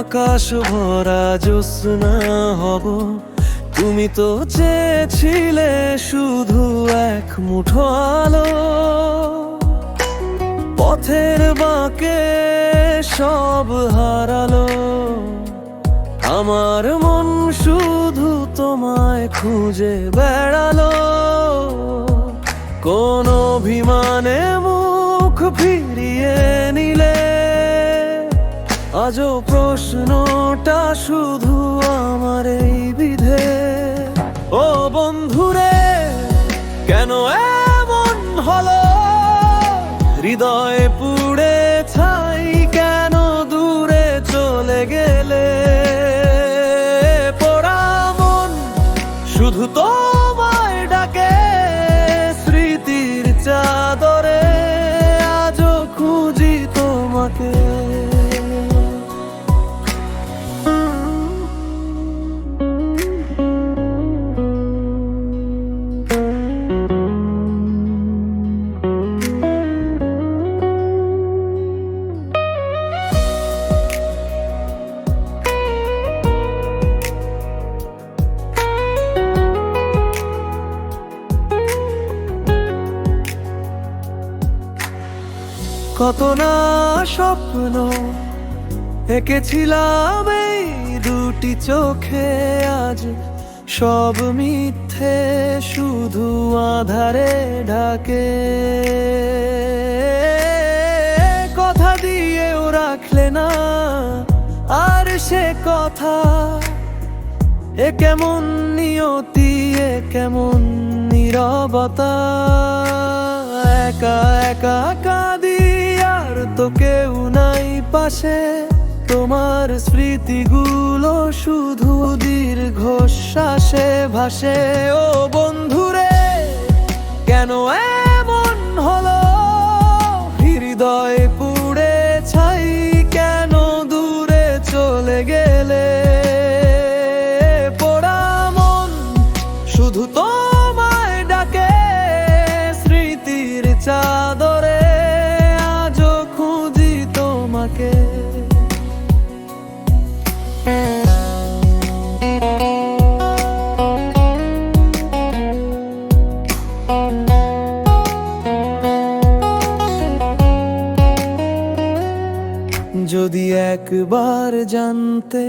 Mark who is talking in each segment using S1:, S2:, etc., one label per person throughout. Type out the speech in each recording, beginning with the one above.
S1: আকাশ ভরা জ্যোৎস্না হব। তুমি তো চেয়েছিলে শুধু এক মুঠো আলো। পথের বাঁকে সব হারালো। আমার মন শুধু তোমায় খুঁজে বেড়ালো। কোন অভিমানে মুখ ফিরিয়ে নিলে আজও প্রশ্নটা শুধু আমার এই বিধে। ও বন্ধুরে, কেন এমন হলো? হৃদয় পুড়ে ছাই কেন দূরে চলে গেলে? পোড়া মন শুধু তোমায় কত না স্বপ্ন, এঁকেছিলাম এই দুটি চোখে আজ। সব মিথ্যে শুধু আধারে ঢাকে। কথা দিয়েও রাখলে না, আর সে কথা। এ কেমন নিয়তি, এ কেমন নীরবতা। একা একা কাঁদি তো কেউ নাই পাশে। তোমার স্মৃতিগুলো শুধু দীর্ঘ শ্বাসে ভাসে। ও বন্ধুরে, কেন এমন হলো? হৃদয় পুড়ে ছাই, কেন দূরে চলে গেলে? পোড়া মন শুধু তোমায় ডাকে, স্মৃতির চাদরে যদি একবার জানতে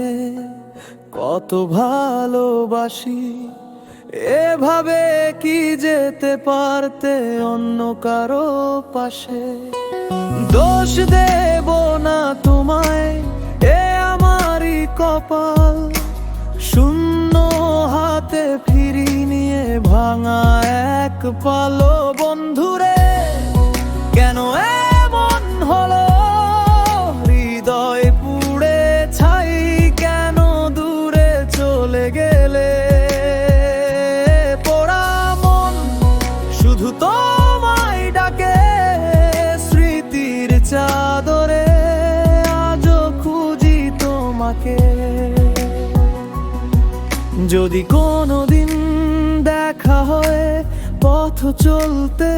S1: কত ভালোবাসি, এভাবে কি যেতে পারতে অন্য কারও পাশে? দোষ দেব না তোমায়, এ আমারই কপাল। শূন্য হাতে ফিরি নিয়ে ভাঙা এক পালো তোমাকে। যদি কোনোদিন দেখা হয় পথ চলতে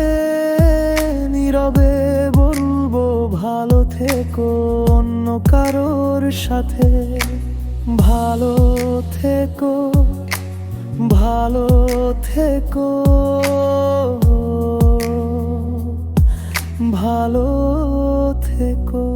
S1: নীরবে বলব, ভালো থেকো অন্য কারোর সাথে। ভালো থেকো ভালো থেকো। ভালো থেকো।